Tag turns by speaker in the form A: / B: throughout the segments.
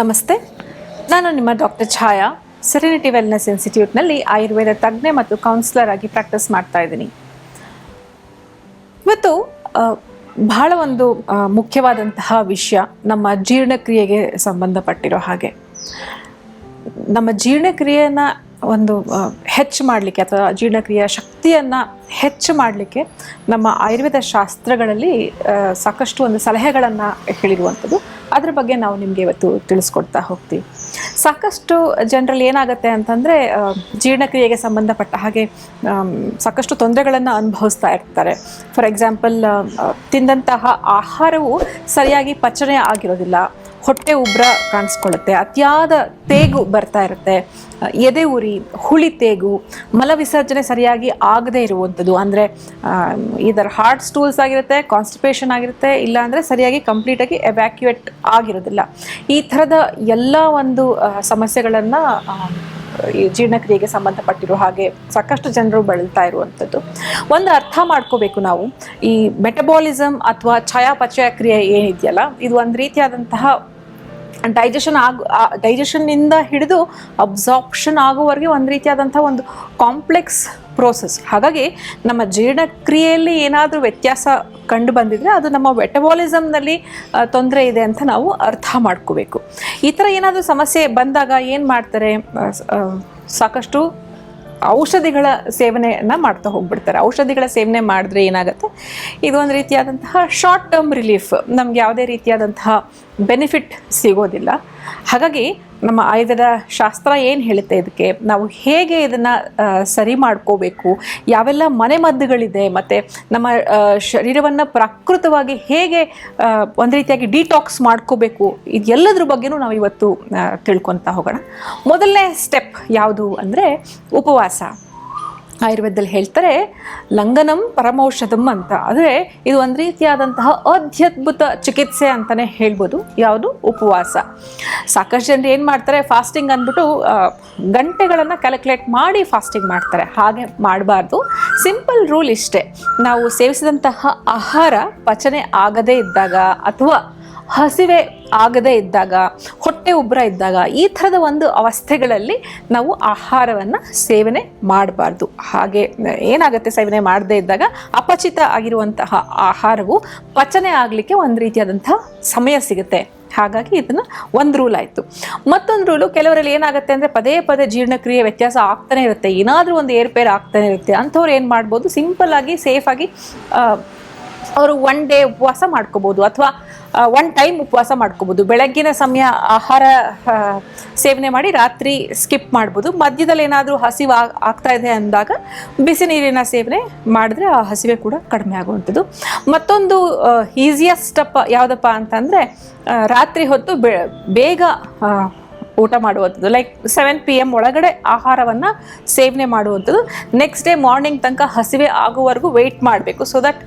A: ನಮಸ್ತೆ. ನಾನು ನಿಮ್ಮ ಡಾಕ್ಟರ್ ಛಾಯಾ. ಸೆರೆನಿಟಿ ವೆಲ್ನೆಸ್ ಇನ್ಸ್ಟಿಟ್ಯೂಟ್ನಲ್ಲಿ ಆಯುರ್ವೇದ ತಜ್ಞೆ ಮತ್ತು ಕೌನ್ಸಿಲರ್ ಆಗಿ ಪ್ರಾಕ್ಟೀಸ್ ಮಾಡ್ತಾ ಇದ್ದೀನಿ. ಇವತ್ತು ಬಹಳ ಒಂದು ಮುಖ್ಯವಾದಂತಹ ವಿಷಯ ನಮ್ಮ ಜೀರ್ಣಕ್ರಿಯೆಗೆ ಸಂಬಂಧಪಟ್ಟಿರೋ ಹಾಗೆ. ನಮ್ಮ ಜೀರ್ಣಕ್ರಿಯೆಯನ್ನು ಒಂದು ಹೆಚ್ಚು ಮಾಡಲಿಕ್ಕೆ ಅಥವಾ ಜೀರ್ಣಕ್ರಿಯೆಯ ಶಕ್ತಿಯನ್ನು ಹೆಚ್ಚು ಮಾಡಲಿಕ್ಕೆ ನಮ್ಮ ಆಯುರ್ವೇದ ಶಾಸ್ತ್ರಗಳಲ್ಲಿ ಸಾಕಷ್ಟು ಒಂದು ಸಲಹೆಗಳನ್ನು ಹೇಳಿರುವಂಥದ್ದು. ಅದ್ರ ಬಗ್ಗೆ ನಾವು ನಿಮಗೆ ಇವತ್ತು ತಿಳಿಸ್ಕೊಡ್ತಾ ಹೋಗ್ತೀವಿ. ಸಾಕಷ್ಟು ಜನರಲ್ಲಿ ಏನಾಗುತ್ತೆ ಅಂತಂದರೆ ಜೀರ್ಣಕ್ರಿಯೆಗೆ ಸಂಬಂಧಪಟ್ಟ ಹಾಗೆ ಸಾಕಷ್ಟು ತೊಂದರೆಗಳನ್ನು ಅನುಭವಿಸ್ತಾ ಇರ್ತಾರೆ. ಫಾರ್ ಎಕ್ಸಾಂಪಲ್ ತಿಂದಂತಹ ಆಹಾರವು ಸರಿಯಾಗಿ ಪಚನೆ ಆಗಿರೋದಿಲ್ಲ. ಹೊಟ್ಟೆ ಉಬ್ರ ಕಾಣಿಸ್ಕೊಳ್ಳುತ್ತೆ. ಅತಿಯಾದ ತೇಗು ಬರ್ತಾ ಇರುತ್ತೆ. ಎದೆ ಉರಿ, ಹುಳಿ ತೇಗು ಮಲವಿಸರ್ಜನೆ ಸರಿಯಾಗಿ ಆಗದೇ ಇರುವಂಥದ್ದು. ಅಂದರೆ ಇದರ ಹಾರ್ಟ್ ಸ್ಟೂಲ್ಸ್ ಆಗಿರುತ್ತೆ ಕಾನ್ಸ್ಟಿಪೇಷನ್ ಆಗಿರುತ್ತೆ ಇಲ್ಲ ಅಂದರೆ ಸರಿಯಾಗಿ ಕಂಪ್ಲೀಟಾಗಿ ಎವ್ಯಾಕ್ಯುಯೇಟ್ ಆಗಿರೋದಿಲ್ಲ. ಈ ಥರದ ಎಲ್ಲ ಒಂದು ಸಮಸ್ಯೆಗಳನ್ನು ಈ ಜೀರ್ಣಕ್ರಿಯೆಗೆ ಸಂಬಂಧಪಟ್ಟಿರೋ ಹಾಗೆ ಸಾಕಷ್ಟು ಜನರು ಬಳಲ್ತಾ ಇರುವಂಥದ್ದು. ಒಂದು ಅರ್ಥ ಮಾಡ್ಕೋಬೇಕು ನಾವು. ಈ ಮೆಟಬಾಲಿಸಮ್ ಅಥವಾ ಚಯಾಪಚಯ ಕ್ರಿಯೆ ಏನಿದೆಯಲ್ಲ, ಇದು ಒಂದು ರೀತಿಯಾದಂತಹ ಡೈಜೆಷನ್ ಆಗ ಡೈಜೆಷನ್ನಿಂದ ಹಿಡಿದು ಅಬ್ಸಾರ್ಪ್ಷನ್ ಆಗುವವರೆಗೆ ಒಂದು ರೀತಿಯಾದಂಥ ಒಂದು ಕಾಂಪ್ಲೆಕ್ಸ್ ಪ್ರೋಸೆಸ್ ಹಾಗಾಗಿ ನಮ್ಮ ಜೀರ್ಣಕ್ರಿಯೆಯಲ್ಲಿ ಏನಾದರೂ ವ್ಯತ್ಯಾಸ ಕಂಡು ಬಂದಿದ್ರೆ ಅದು ನಮ್ಮ ಮೆಟಬಾಲಿಸಮ್ನಲ್ಲಿ ತೊಂದರೆ ಇದೆ ಅಂತ ನಾವು ಅರ್ಥ ಮಾಡ್ಕೋಬೇಕು. ಈ ಥರ ಏನಾದರೂ ಸಮಸ್ಯೆ ಬಂದಾಗ ಏನು ಮಾಡ್ತಾರೆ? ಸಾಕಷ್ಟು ಔಷಧಿಗಳ ಸೇವನೆಯನ್ನು ಮಾಡ್ತಾ ಹೋಗ್ಬಿಡ್ತಾರೆ. ಔಷಧಿಗಳ ಸೇವನೆ ಮಾಡಿದ್ರೆ ಏನಾಗುತ್ತೆ? ಇದು ಒಂದು ರೀತಿಯಾದಂತಹ ಶಾರ್ಟ್ ಟರ್ಮ್ ರಿಲೀಫ್ ನಮ್ಗೆ ಯಾವುದೇ ರೀತಿಯಾದಂತಹ ಬೆನಿಫಿಟ್ ಸಿಗೋದಿಲ್ಲ. ಹಾಗಾಗಿ ನಮ್ಮ ಆಯುಧದ ಶಾಸ್ತ್ರ ಏನು ಹೇಳುತ್ತೆ ಇದಕ್ಕೆ? ನಾವು ಹೇಗೆ ಇದನ್ನು ಸರಿ ಮಾಡ್ಕೋಬೇಕು? ಯಾವೆಲ್ಲ ಮನೆಮದ್ದುಗಳಿದೆ ಮತ್ತು ನಮ್ಮ ಶರೀರವನ್ನು ಪ್ರಾಕೃತವಾಗಿ ಹೇಗೆ ಒಂದು ರೀತಿಯಾಗಿ ಡಿಟಾಕ್ಸ್ ಮಾಡ್ಕೋಬೇಕು? ಇದೆಲ್ಲದ್ರ ಬಗ್ಗೆನೂ ನಾವು ಇವತ್ತು ತಿಳ್ಕೊತಾ ಹೋಗೋಣ. ಮೊದಲನೇ ಸ್ಟೆಪ್ ಯಾವುದು ಅಂದರೆ ಉಪವಾಸ. ಆಯುರ್ವೇದದಲ್ಲಿ ಹೇಳ್ತಾರೆ ಲಂಗನಂ ಪರಮೌಷಧಂ ಅಂತ. ಅಂದರೆ ಇದು ಒಂದು ರೀತಿಯಾದಂತಹ ಅತ್ಯದ್ಭುತ ಚಿಕಿತ್ಸೆ ಅಂತಲೇ ಹೇಳ್ಬೋದು. ಯಾವುದು? ಉಪವಾಸ. ಸಾಕಷ್ಟು ಜನರು ಏನು ಮಾಡ್ತಾರೆ? ಫಾಸ್ಟಿಂಗ್ ಅಂದ್ಬಿಟ್ಟು ಗಂಟೆಗಳನ್ನು ಕ್ಯಾಲ್ಕುಲೇಟ್ ಮಾಡಿ ಫಾಸ್ಟಿಂಗ್ ಮಾಡ್ತಾರೆ. ಹಾಗೆ ಮಾಡಬಾರ್ದು. ಸಿಂಪಲ್ ರೂಲ್ ಇಷ್ಟೇ. ನಾವು ಸೇವಿಸಿದಂತಹ ಆಹಾರ ಪಚನೆ ಆಗದೇ ಇದ್ದಾಗ ಅಥವಾ ಹಸಿವೆ ಆಗದೇ ಇದ್ದಾಗ, ಹೊಟ್ಟೆ ಉಬ್ಬರ ಇದ್ದಾಗ, ಈ ಥರದ ಒಂದು ಅವಸ್ಥೆಗಳಲ್ಲಿ ನಾವು ಆಹಾರವನ್ನು ಸೇವನೆ ಮಾಡಬಾರ್ದು. ಹಾಗೆ, ಏನಾಗುತ್ತೆ ಸೇವನೆ ಮಾಡದೇ ಇದ್ದಾಗ, ಅಪಚಿತ ಆಗಿರುವಂತಹ ಆಹಾರವು ಪಚನೆ ಆಗಲಿಕ್ಕೆ ಒಂದು ರೀತಿಯಾದಂತಹ ಸಮಯ ಸಿಗುತ್ತೆ. ಹಾಗಾಗಿ ಇದನ್ನು ಒಂದು ರೂಲ್ ಆಯಿತು. ಮತ್ತೊಂದು ರೂಲು, ಕೆಲವರಲ್ಲಿ ಏನಾಗುತ್ತೆ ಅಂದರೆ ಪದೇ ಪದೇ ಜೀರ್ಣಕ್ರಿಯೆ ವ್ಯತ್ಯಾಸ ಆಗ್ತಾನೆ ಇರುತ್ತೆ. ಏನಾದರೂ ಒಂದು ಏರ್ಪೇರ್ ಆಗ್ತಾನೆ ಇರುತ್ತೆ. ಅಂಥವ್ರು ಏನು ಮಾಡ್ಬೋದು? ಸಿಂಪಲ್ ಆಗಿ ಸೇಫಾಗಿ ಅವರು ಒನ್ ಡೇ ಉಪವಾಸ ಮಾಡ್ಕೋಬೋದು ಅಥವಾ ಒನ್ ಟೈಮ್ ಉಪವಾಸ ಮಾಡ್ಕೋಬೋದು. ಬೆಳಗ್ಗಿನ ಸಮಯ ಆಹಾರ ಸೇವನೆ ಮಾಡಿ ರಾತ್ರಿ ಸ್ಕಿಪ್ ಮಾಡ್ಬೋದು. ಮಧ್ಯದಲ್ಲಿ ಏನಾದರೂ ಹಸಿವು ಆಗ್- ಆಗ್ತಾ ಇದೆ ಅಂದಾಗ ಬಿಸಿ ನೀರಿನ ಸೇವನೆ ಮಾಡಿದ್ರೆ ಆ ಹಸಿವೆ ಕೂಡ ಕಡಿಮೆ ಆಗುವಂಥದ್ದು. ಮತ್ತೊಂದು ಈಸಿಯಸ್ಟ್ ಸ್ಟೆಪ್ ಯಾವುದಪ್ಪ ಅಂತಂದರೆ ರಾತ್ರಿ ಹೊತ್ತು ಬೇಗ ಊಟ ಮಾಡುವಂಥದ್ದು. ಲೈಕ್ ಸೆವೆನ್ ಪಿ ಎಂ ಒಳಗಡೆ ಆಹಾರವನ್ನು ಸೇವನೆ ಮಾಡುವಂಥದ್ದು. ನೆಕ್ಸ್ಟ್ ಡೇ ಮಾರ್ನಿಂಗ್ ತನಕ ಹಸಿವೆ ಆಗುವವರೆಗೂ ವೆಯ್ಟ್ ಮಾಡಬೇಕು. ಸೊ ದಟ್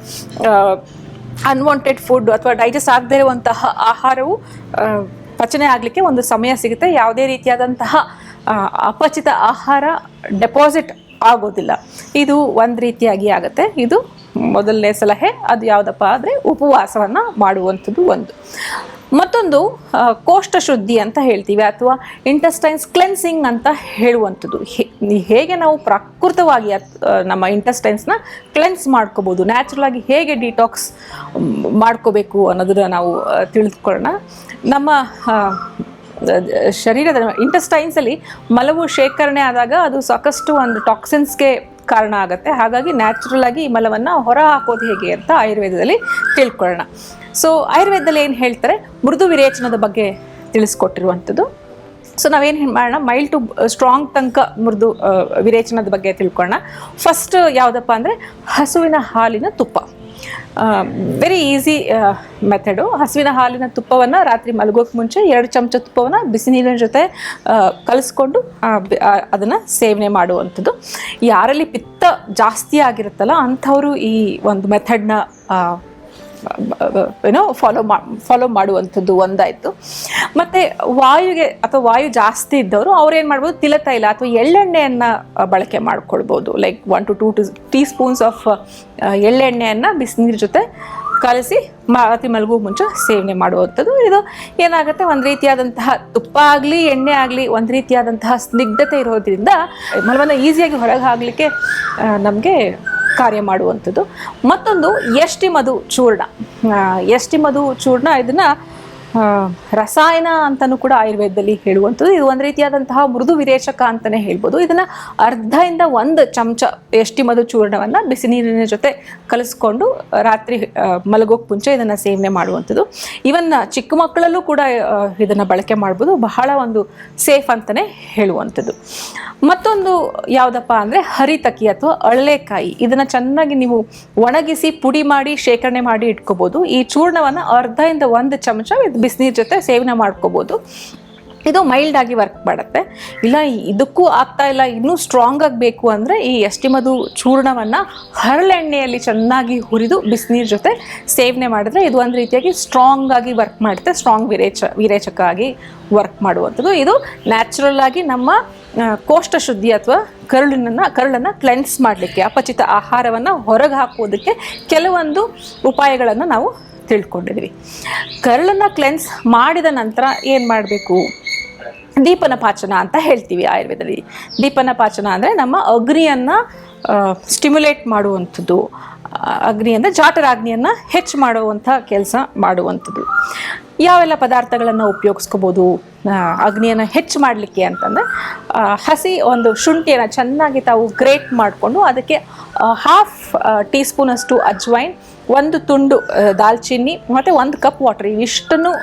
A: ಅನ್ವಾಂಟೆಡ್ ಫುಡ್ ಅಥವಾ ಡೈಜೆಸ್ಟ್ ಆಗದೇ ಇರುವಂತಹ ಆಹಾರವು ಪಚನೆ ಆಗಲಿಕ್ಕೆ ಒಂದು ಸಮಯ ಸಿಗುತ್ತೆ. ಯಾವುದೇ ರೀತಿಯಾದಂತಹ ಅಪಚಿತ ಆಹಾರ ಡೆಪಾಸಿಟ್ ಆಗೋದಿಲ್ಲ. ಇದು ಒಂದು ರೀತಿಯಾಗಿ ಆಗುತ್ತೆ. ಇದು ಮೊದಲನೇ ಸಲಹೆ. ಅದು ಯಾವುದಪ್ಪ ಅಂದರೆ ಉಪವಾಸವನ್ನು ಮಾಡುವಂಥದ್ದು ಒಂದು. ಮತ್ತೊಂದು ಆ, ಕೋಷ್ಠ ಶುದ್ಧಿ ಅಂತ ಹೇಳ್ತೀವಿ ಅಥವಾ ಇಂಟೆಸ್ಟೈನ್ಸ್ ಕ್ಲೆನ್ಸಿಂಗ್ ಅಂತ ಹೇಳುವಂಥದ್ದು. ಹೇಗೆ ನಾವು ಪ್ರಾಕೃತವಾಗಿ ನಮ್ಮ ಇಂಟೆಸ್ಟೈನ್ಸ್ನ ಕ್ಲೆನ್ಸ್ ಮಾಡ್ಕೋಬೋದು ನ್ಯಾಚುರಲ್ ಆಗಿ ಹೇಗೆ ಡಿಟಾಕ್ಸ್ ಮಾಡ್ಕೋಬೇಕು ಅನ್ನೋದನ್ನು ನಾವು ತಿಳಿದುಕೊಳ್ಳೋಣ. ನಮ್ಮ ಶರೀರದ ಇಂಟೆಸ್ಟೈನ್ಸಲ್ಲಿ ಮಲವು ಶೇಖರಣೆ ಆದಾಗ ಅದು ಸಾಕಷ್ಟು ಒಂದು ಟಾಕ್ಸಿನ್ಸ್ಗೆ ಕಾರಣ ಆಗುತ್ತೆ. ಹಾಗಾಗಿ ನ್ಯಾಚುರಲ್ ಆಗಿ ಈ ಮಲವನ್ನು ಹೊರ ಹಾಕೋದು ಹೇಗೆ ಅಂತ ಆಯುರ್ವೇದದಲ್ಲಿ ತಿಳ್ಕೊಳ್ಳೋಣ. ಸೊ ಆಯುರ್ವೇದದಲ್ಲಿ ಏನು ಹೇಳ್ತಾರೆ? ಮೃದು ವಿರೇಚನದ ಬಗ್ಗೆ ತಿಳಿಸ್ಕೊಟ್ಟಿರುವಂಥದ್ದು. ಸೊ ನಾವೇನು ಮಾಡೋಣ? ಮೈಲ್ಡ್ ಟು ಸ್ಟ್ರಾಂಗ್ ತನಕ ಮೃದು ಆ, ವಿರೇಚನದ ಬಗ್ಗೆ ತಿಳ್ಕೊಳ್ಳೋಣ. ಫಸ್ಟ್ ಯಾವುದಪ್ಪ ಅಂದರೆ ಹಸುವಿನ ಹಾಲಿನ ತುಪ್ಪ. ವೆರಿ ಈಸಿ ಮೆಥಡು ಹಸುವಿನ ಹಾಲಿನ ತುಪ್ಪವನ್ನು ರಾತ್ರಿ ಮಲಗೋಕೆ ಮುಂಚೆ ಎರಡು ಚಮಚ ತುಪ್ಪವನ್ನು ಬಿಸಿ ನೀರಿನ ಜೊತೆ ಆ, ಕಲಿಸ್ಕೊಂಡು ಅದನ್ನು ಸೇವನೆ ಮಾಡುವಂಥದ್ದು. ಯಾರಲ್ಲಿ ಪಿತ್ತ ಜಾಸ್ತಿ ಆಗಿರುತ್ತಲ್ಲ ಅಂಥವರು ಈ ಒಂದು ಮೆಥಡ್ನ ಏನೋ ಫಾಲೋ ಮಾ ಫಾಲೋ ಮಾಡುವಂಥದ್ದು ಒಂದಾಯಿತು. ಮತ್ತು ವಾಯುಗೆ ಅಥವಾ ವಾಯು ಜಾಸ್ತಿ ಇದ್ದವರು ಅವ್ರು ಏನು ಮಾಡ್ಬೋದು ತಿಲತೈಲ ಅಥವಾ ಎಳ್ಳೆಣ್ಣೆಯನ್ನು ಬಳಕೆ ಮಾಡ್ಕೊಳ್ಬೋದು. Like one to two to teaspoons of ಎಳ್ಳೆಣ್ಣೆಯನ್ನು ಬಿಸಿನೀರು ಜೊತೆ ಕಲಸಿ ಮಾತಿ ಮಲಗುವ ಮುಂಚೆ ಸೇವನೆ ಮಾಡುವಂಥದ್ದು. ಇದು ಏನಾಗುತ್ತೆ, ಒಂದು ರೀತಿಯಾದಂತಹ ತುಪ್ಪ ಆಗಲಿ, ಎಣ್ಣೆ ಆಗಲಿ, ಒಂದು ರೀತಿಯಾದಂತಹ ಸ್ನಿಗ್ಧತೆ ಇರೋದ್ರಿಂದ ಮಲವನ್ನು ಈಸಿಯಾಗಿ ಹೊರಗೆ ಆಗಲಿಕ್ಕೆ ನಮಗೆ ಕಾರ್ಯ ಮಾಡುವಂಥದ್ದು. ಮತ್ತೊಂದು ಎಷ್ಟಿ ಮಧು ಚೂರ್ಣ. ಆ, ಎಷ್ಟಿ ಮಧು ಚೂರ್ಣ? ಇದನ್ನು ರಸಾಯನ ಅಂತಲೂ ಕೂಡ ಆಯುರ್ವೇದದಲ್ಲಿ ಹೇಳುವಂಥದ್ದು. ಇದು ಒಂದು ರೀತಿಯಾದಂತಹ ಮೃದು ವಿರೇಚಕ ಅಂತಲೇ ಹೇಳ್ಬೋದು. ಇದನ್ನು ಅರ್ಧದಿಂದ ಒಂದು ಚಮಚ ಎಷ್ಟಿ ಮದು ಚೂರ್ಣವನ್ನು ಬಿಸಿ ನೀರಿನ ಜೊತೆ ಕಲಿಸ್ಕೊಂಡು ರಾತ್ರಿ ಮಲಗೋಕ್ ಮುಂಚೆ ಇದನ್ನು ಸೇವನೆ ಮಾಡುವಂಥದ್ದು. ಇವನ್ನ ಚಿಕ್ಕ ಮಕ್ಕಳಲ್ಲೂ ಕೂಡ ಇದನ್ನು ಬಳಕೆ ಮಾಡ್ಬೋದು. ಬಹಳ ಒಂದು ಸೇಫ್ ಅಂತಲೇ ಹೇಳುವಂಥದ್ದು. ಮತ್ತೊಂದು ಯಾವುದಪ್ಪ ಅಂದರೆ ಹರಿತಕಿ ಅಥವಾ ಅಳ್ಳೆಕಾಯಿ. ಇದನ್ನು ಚೆನ್ನಾಗಿ ನೀವು ಒಣಗಿಸಿ ಪುಡಿ ಮಾಡಿ ಶೇಖರಣೆ ಮಾಡಿ ಇಟ್ಕೋಬೋದು. ಈ ಚೂರ್ಣವನ್ನು ಅರ್ಧದಿಂದ ಒಂದು ಚಮಚ ಬಿಸಿನೀರು ಜೊತೆ ಸೇವನೆ ಮಾಡ್ಕೋಬೋದು. ಇದು ಮೈಲ್ಡ್ ಆಗಿ ವರ್ಕ್ ಮಾಡುತ್ತೆ. ಇಲ್ಲ, ಇದಕ್ಕೂ ಆಗ್ತಾ ಇಲ್ಲ, ಇನ್ನೂ ಸ್ಟ್ರಾಂಗ್ ಆಗಬೇಕು ಅಂದರೆ ಈ ಎಸ್ಟಿಮದು ಚೂರ್ಣವನ್ನು ಹರಳೆಣ್ಣೆಯಲ್ಲಿ ಚೆನ್ನಾಗಿ ಹುರಿದು ಬಿಸಿನೀರು ಜೊತೆ ಸೇವನೆ ಮಾಡಿದ್ರೆ ಇದು ಒಂದು ರೀತಿಯಾಗಿ ಸ್ಟ್ರಾಂಗ್ ಆಗಿ ವರ್ಕ್ ಮಾಡುತ್ತೆ ಸ್ಟ್ರಾಂಗ್ ವಿರೇಚ ವಿರೇಚಕ ಆಗಿ ವರ್ಕ್ ಮಾಡುವಂಥದ್ದು. ಇದು ನ್ಯಾಚುರಲ್ ಆಗಿ ನಮ್ಮ ಕೋಷ್ಟ ಶುದ್ಧಿ ಅಥವಾ ಕರುಳಿನನ್ನು, ಕರುಳನ್ನು ಕ್ಲೆನ್ಸ್ ಮಾಡಲಿಕ್ಕೆ, ಅಪಚಿತ ಆಹಾರವನ್ನು ಹೊರಗೆ ಹಾಕುವುದಕ್ಕೆ ಕೆಲವೊಂದು ಉಪಾಯಗಳನ್ನು ನಾವು ತಿಳ್ಕೊಂಡಿದ್ವಿ. ಕರಳನ್ನು ಕ್ಲೆನ್ಸ್ ಮಾಡಿದ ನಂತರ ಏನು ಮಾಡಬೇಕು? ದೀಪನ ಪಾಚನ ಅಂತ ಹೇಳ್ತೀವಿ ಆಯುರ್ವೇದದಲ್ಲಿ. ದೀಪನ ಪಾಚನ ಅಂದರೆ ನಮ್ಮ ಅಗ್ನಿಯನ್ನು ಸ್ಟಿಮ್ಯುಲೇಟ್ ಮಾಡುವಂಥದ್ದು. ಅಗ್ನಿ ಅಂದರೆ ಜಾಟರಾಗ್ನಿಯನ್ನು ಹೆಚ್ಚು ಮಾಡುವಂಥ ಕೆಲಸ ಮಾಡುವಂಥದ್ದು. ಯಾವೆಲ್ಲ ಪದಾರ್ಥಗಳನ್ನು ಉಪಯೋಗಿಸ್ಕೋಬೋದು? ಅಗ್ನಿಯನ್ನು ಹೆಚ್ಚು ಮಾಡಲಿಕ್ಕೆ ಅಂತಂದರೆ ಹಸಿ ಒಂದು ಶುಂಠಿಯನ್ನು ಚೆನ್ನಾಗಿ ತಾವು ಗ್ರೇಟ್ ಮಾಡಿಕೊಂಡು ಅದಕ್ಕೆ ಹಾಫ್ ಟೀ ಸ್ಪೂನಷ್ಟು ಅಜ್ವೈನ್, ಒಂದು ತುಂಡು ದಾಲ್ಚಿನ್ನಿ, ಮತ್ತು ಒಂದು ಕಪ್ ವಾಟರ್ ಇವಿಷ್ಟನ್ನು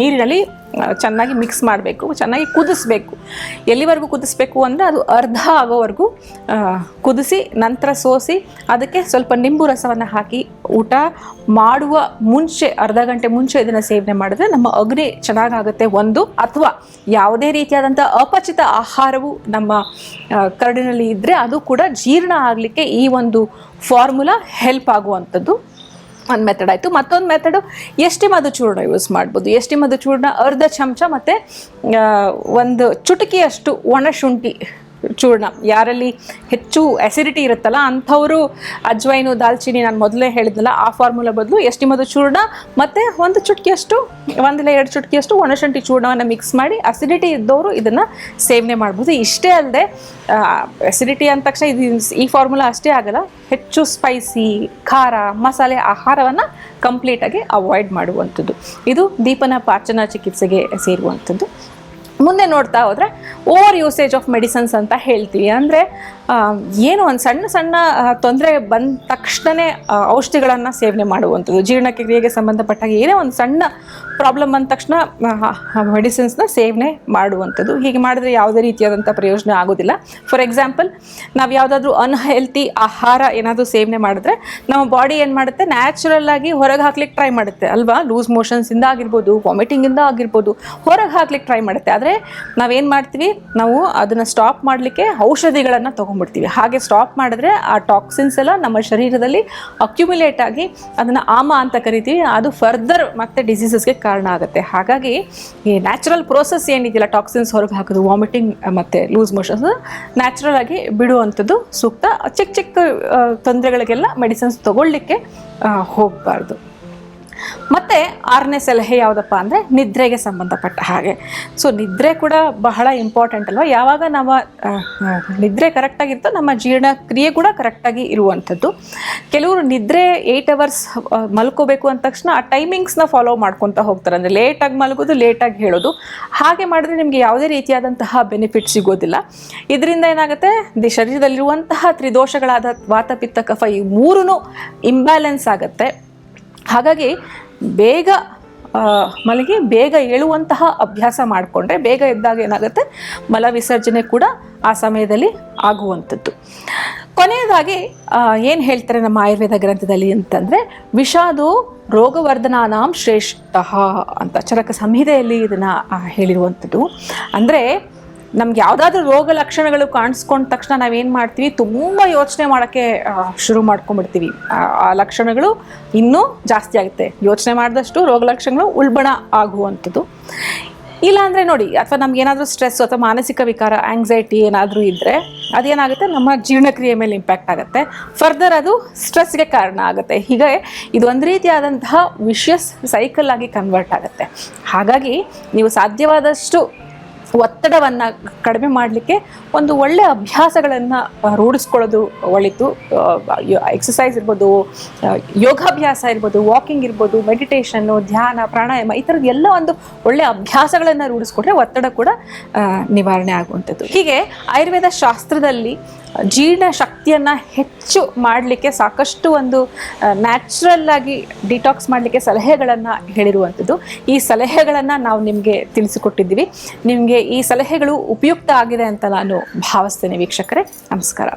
A: ನೀರಿನಲ್ಲಿ ಚೆನ್ನಾಗಿ ಮಿಕ್ಸ್ ಮಾಡಬೇಕು, ಚೆನ್ನಾಗಿ ಕುದಿಸ್ಬೇಕು. ಎಲ್ಲಿವರೆಗೂ ಕುದಿಸ್ಬೇಕು ಅಂದರೆ ಅದು ಅರ್ಧ ಆಗೋವರೆಗೂ ಕುದಿಸಿ, ನಂತರ ಸೋಸಿ, ಅದಕ್ಕೆ ಸ್ವಲ್ಪ ನಿಂಬು ರಸವನ್ನು ಹಾಕಿ, ಊಟ ಮಾಡುವ ಮುಂಚೆ, ಅರ್ಧ ಗಂಟೆ ಮುಂಚೆ ಇದನ್ನು ಸೇವನೆ ಮಾಡಿದ್ರೆ ನಮ್ಮ ಅಗ್ನಿ ಚೆನ್ನಾಗಾಗುತ್ತೆ. ಒಂದು ಅಥವಾ ಯಾವುದೇ ರೀತಿಯಾದಂಥ ಅಪಚಿತ ಆಹಾರವು ನಮ್ಮ ಕರಡಿನಲ್ಲಿ ಇದ್ದರೆ ಅದು ಕೂಡ ಜೀರ್ಣ ಆಗಲಿಕ್ಕೆ ಈ ಒಂದು ಫಾರ್ಮುಲಾ ಹೆಲ್ಪ್ ಆಗುವಂಥದ್ದು ಒಂದು ಮೆಥಡ್ ಆಯಿತು. ಮತ್ತೊಂದು ಮೆಥಡು ಎಷ್ಟಿ ಮಧು ಚೂರ್ಣ ಯೂಸ್ ಮಾಡ್ಬೋದು. ಎಷ್ಟಿ ಮಧು ಚೂರ್ಣ? ಅರ್ಧ ಚಮಚ ಮತ್ತು ಒಂದು ಚುಟುಕಿಯಷ್ಟು ಒಣಶುಂಠಿ ಚೂರ್ಣ. ಯಾರಲ್ಲಿ ಹೆಚ್ಚು ಎಸಿಡಿಟಿ ಇರುತ್ತಲ್ಲ, ಅಂಥವರು ಅಜ್ವೈನು, ದಾಲ್ಚಿನ್ನಿ ನಾನು ಮೊದಲೇ ಹೇಳಿದ್ನಲ್ಲ, ಆ ಫಾರ್ಮುಲಾ ಬದಲು ಎಷ್ಟು ಮಧು ಚೂರ್ಣ, ಮತ್ತು ಒಂದು ಚುಟ್ಕಿಯಷ್ಟು ಒಂದಿಲ್ಲ ಎರಡು ಚುಟ್ಕಿಯಷ್ಟು ಒಣಶುಂಠಿ ಚೂರ್ಣವನ್ನು ಮಿಕ್ಸ್ ಮಾಡಿ ಅಸಿಡಿಟಿ ಇದ್ದವರು ಇದನ್ನು ಸೇವನೆ ಮಾಡ್ಬೋದು. ಇಷ್ಟೇ ಅಲ್ಲದೆ ಎಸಿಡಿಟಿ ಅಂದ ತಕ್ಷಣ ಇದು ಈ ಫಾರ್ಮುಲಾ ಅಷ್ಟೇ ಆಗಲ್ಲ, ಹೆಚ್ಚು ಸ್ಪೈಸಿ ಖಾರ, ಮಸಾಲೆ ಆಹಾರವನ್ನು ಕಂಪ್ಲೀಟಾಗಿ ಅವಾಯ್ಡ್ ಮಾಡುವಂಥದ್ದು. ಇದು ದೀಪನ ಪಾಚನ ಚಿಕಿತ್ಸೆಗೆ ಸೇರುವಂಥದ್ದು. ಮುಂದೆ ನೋಡ್ತಾ ಹೋದರೆ ಓವರ್ ಯೂಸೇಜ್ ಆಫ್ ಮೆಡಿಸನ್ಸ್ ಅಂತ ಹೇಳ್ತೀವಿ. ಅಂದರೆ ಏನು ಒಂದು ಸಣ್ಣ ಸಣ್ಣ ತೊಂದರೆ ಬಂದ ತಕ್ಷಣವೇ ಔಷಧಿಗಳನ್ನು ಸೇವನೆ ಮಾಡುವಂಥದ್ದು. ಜೀರ್ಣಕ್ರಿಯೆಗೆ ಸಂಬಂಧಪಟ್ಟಾಗ ಏನೇ ಒಂದು ಸಣ್ಣ ಪ್ರಾಬ್ಲಮ್ ಬಂದ ತಕ್ಷಣ ಮೆಡಿಸಿನ್ಸ್ನ ಸೇವನೆ ಮಾಡುವಂಥದ್ದು. ಹೀಗೆ ಮಾಡಿದ್ರೆ ಯಾವುದೇ ರೀತಿಯಾದಂಥ ಪ್ರಯೋಜನ ಆಗೋದಿಲ್ಲ. ಫಾರ್ ಎಕ್ಸಾಂಪಲ್ ನಾವು ಯಾವುದಾದ್ರೂ ಅನ್ಹೆಲ್ತಿ ಆಹಾರ ಏನಾದರೂ ಸೇವನೆ ಮಾಡಿದ್ರೆ ನಮ್ಮ ಬಾಡಿ ಏನು ಮಾಡುತ್ತೆ? ನ್ಯಾಚುರಲ್ ಆಗಿ ಹೊರಗೆ ಹಾಕ್ಲಿಕ್ಕೆ ಟ್ರೈ ಮಾಡುತ್ತೆ ಅಲ್ವಾ? ಲೂಸ್ ಮೋಷನ್ಸಿಂದ ಆಗಿರ್ಬೋದು ವಾಮಿಟಿಂಗಿಂದ ಆಗಿರ್ಬೋದು, ಹೊರಗೆ ಹಾಕ್ಲಿಕ್ಕೆ ಟ್ರೈ ಮಾಡುತ್ತೆ. ಆದರೆ ನಾವೇನು ಮಾಡ್ತೀವಿ? ನಾವು ಅದನ್ನು ಸ್ಟಾಪ್ ಮಾಡಲಿಕ್ಕೆ ಔಷಧಿಗಳನ್ನು ತೊಗೊಂಡ್ಬಿಡ್ತೀವಿ. ಹಾಗೆ ಸ್ಟಾಪ್ ಮಾಡಿದ್ರೆ ಆ ಟಾಕ್ಸಿನ್ಸ್ ಎಲ್ಲ ನಮ್ಮ ಶರೀರದಲ್ಲಿ ಅಕ್ಯುಮುಲೇಟ್ ಆಗಿ ಅದನ್ನು ಆಮ ಅಂತ ಕರಿತೀವಿ. ಅದು ಫರ್ದರ್ ಮತ್ತೆ ಡಿಸೀಸಸ್ಗೆ ಕಾರಣ ಆಗುತ್ತೆ. ಹಾಗಾಗಿ ಈ ನ್ಯಾಚುರಲ್ ಪ್ರೋಸೆಸ್ ಏನಿದೆಯಲ್ಲ ಟಾಕ್ಸಿನ್ಸ್ ಹೊರಗೆ ಹಾಕೋದು ವಾಮಿಟಿಂಗ್ ಮತ್ತು ಲೂಸ್ ಮೋಷನ್ಸ್ ನ್ಯಾಚುರಲ್ ಆಗಿ ಬಿಡುವಂಥದ್ದು ಸೂಕ್ತ. ಚಿಕ್ಕ ಚಿಕ್ಕ ತೊಂದರೆಗಳಿಗೆಲ್ಲ ಮೆಡಿಸಿನ್ಸ್ ತೊಗೊಳ್ಳಿಕ್ಕೆ ಹೋಗಬಾರ್ದು. ಮತ್ತು ಆರನೇ ಸಲಹೆ ಯಾವುದಪ್ಪ ಅಂದರೆ ನಿದ್ರೆಗೆ ಸಂಬಂಧಪಟ್ಟ ಹಾಗೆ. ಸೊ ನಿದ್ರೆ ಕೂಡ ಬಹಳ ಇಂಪಾರ್ಟೆಂಟ್ ಅಲ್ವಾ? ಯಾವಾಗ ಆ, ನಿದ್ರೆ ಕರೆಕ್ಟಾಗಿರ್ತೋ ನಮ್ಮ ಜೀರ್ಣಕ್ರಿಯೆ ಕೂಡ ಕರೆಕ್ಟಾಗಿ ಇರುವಂಥದ್ದು. ಕೆಲವರು ನಿದ್ರೆ ಏಯ್ಟ್ ಅವರ್ಸ್ ಮಲ್ಕೋಬೇಕು ಅಂದ ತಕ್ಷಣ ಆ ಟೈಮಿಂಗ್ಸ್ನ ಫಾಲೋ ಮಾಡ್ಕೊತಾ ಹೋಗ್ತಾರೆ. ಅಂದರೆ ಲೇಟಾಗಿ ಮಲಗೋದು ಲೇಟಾಗಿ ಹೇಳೋದು. ಹಾಗೆ ಮಾಡಿದ್ರೆ ನಿಮಗೆ ಯಾವುದೇ ರೀತಿಯಾದಂತಹ ಬೆನಿಫಿಟ್ ಸಿಗೋದಿಲ್ಲ. ಇದರಿಂದ ಏನಾಗುತ್ತೆ? ದಿ ಶರೀರದಲ್ಲಿರುವಂತಹ ತ್ರಿದೋಷಗಳಾದ ವಾತಪಿತ್ತ ಕಫ ಈ ಮೂರೂ ಇಂಬ್ಯಾಲೆನ್ಸ್ ಆಗುತ್ತೆ. ಹಾಗಾಗಿ ಬೇಗ ಮಲಗಿ ಬೇಗ ಏಳುವಂತಹ ಅಭ್ಯಾಸ ಮಾಡಿಕೊಂಡ್ರೆ ಬೇಗ ಎದ್ದಾಗ ಏನಾಗುತ್ತೆ? ಮಲ ವಿಸರ್ಜನೆ ಕೂಡ ಆ ಸಮಯದಲ್ಲಿ ಆಗುವಂಥದ್ದು. ಕೊನೆಯದಾಗಿ ಏನು ಹೇಳ್ತಾರೆ ನಮ್ಮ ಆಯುರ್ವೇದ ಗ್ರಂಥದಲ್ಲಿ ಅಂತಂದರೆ, ವಿಷಾದು ರೋಗವರ್ಧನಾನಾಂ ಶ್ರೇಷ್ಠ ಅಂತ ಚರಕ ಸಂಹಿತೆಯಲ್ಲಿ ಇದನ್ನು ಹೇಳಿರುವಂಥದ್ದು. ಅಂದರೆ ನಮ್ಗೆ ಯಾವುದಾದ್ರೂ ರೋಗ ಲಕ್ಷಣಗಳು ಕಾಣಿಸ್ಕೊಂಡ ತಕ್ಷಣ ನಾವೇನು ಮಾಡ್ತೀವಿ, ತುಂಬ ಯೋಚನೆ ಮಾಡೋಕ್ಕೆ ಶುರು ಮಾಡ್ಕೊಂಡ್ಬಿಡ್ತೀವಿ. ಆ ಲಕ್ಷಣಗಳು ಇನ್ನೂ ಜಾಸ್ತಿ ಆಗುತ್ತೆ. ಯೋಚನೆ ಮಾಡಿದಷ್ಟು ರೋಗ ಲಕ್ಷಣಗಳು ಉಲ್ಬಣ ಆಗುವಂಥದ್ದು. ಇಲ್ಲ ಅಂದರೆ ನೋಡಿ, ಅಥವಾ ನಮ್ಗೆ ಏನಾದರೂ ಸ್ಟ್ರೆಸ್ ಅಥವಾ ಮಾನಸಿಕ ವಿಕಾರ ಆಂಗ್ಸೈಟಿ ಏನಾದರೂ ಇದ್ದರೆ ಅದೇನಾಗುತ್ತೆ, ನಮ್ಮ ಜೀರ್ಣಕ್ರಿಯೆ ಮೇಲೆ ಇಂಪ್ಯಾಕ್ಟ್ ಆಗುತ್ತೆ. ಫರ್ದರ್ ಅದು ಸ್ಟ್ರೆಸ್ಗೆ ಕಾರಣ ಆಗುತ್ತೆ. ಹೀಗೆ ಇದು ಒಂದು ರೀತಿಯಾದಂತಹ ವಿಷಯಸ್ ಸೈಕಲ್ ಆಗಿ ಕನ್ವರ್ಟ್ ಆಗುತ್ತೆ. ಹಾಗಾಗಿ ನೀವು ಸಾಧ್ಯವಾದಷ್ಟು ಒತ್ತಡವನ್ನು ಕಡಿಮೆ ಮಾಡಲಿಕ್ಕೆ ಒಂದು ಒಳ್ಳೆಯ ಅಭ್ಯಾಸಗಳನ್ನು ರೂಢಿಸ್ಕೊಳ್ಳೋದು ಒಳಿತು. ಎಕ್ಸಸೈಸ್ ಇರ್ಬೋದು ಯೋಗಾಭ್ಯಾಸ ಇರ್ಬೋದು ವಾಕಿಂಗ್ ಇರ್ಬೋದು ಮೆಡಿಟೇಷನ್ನು ಧ್ಯಾನ, ಪ್ರಾಣಾಯಾಮ ಈ ಥರದ್ದು ಎಲ್ಲ ಒಂದು ಒಳ್ಳೆಯ ಅಭ್ಯಾಸಗಳನ್ನು ರೂಢಿಸ್ಕೊಂಡ್ರೆ ಒತ್ತಡ ಕೂಡ ನಿವಾರಣೆ ಆಗುವಂಥದ್ದು. ಹೀಗೆ ಆಯುರ್ವೇದ ಶಾಸ್ತ್ರದಲ್ಲಿ ಜೀರ್ಣ ಶಕ್ತಿಯನ್ನು ಹೆಚ್ಚು ಮಾಡಲಿಕ್ಕೆ ಸಾಕಷ್ಟು ಒಂದು ನ್ಯಾಚುರಲ್ ಆಗಿ ಡಿಟಾಕ್ಸ್ ಮಾಡಲಿಕ್ಕೆ ಸಲಹೆಗಳನ್ನು ಹೇಳಿರುವಂಥದ್ದು. ಈ ಸಲಹೆಗಳನ್ನು ನಾವು ನಿಮಗೆ ತಿಳಿಸಿಕೊಟ್ಟಿದ್ದೀವಿ. ನಿಮಗೆ ಈ ಸಲಹೆಗಳು ಉಪಯುಕ್ತ ಆಗಿದೆ ಅಂತ ನಾನು ಭಾವಿಸ್ತೇನೆ ವೀಕ್ಷಕರೇ. ನಮಸ್ಕಾರ.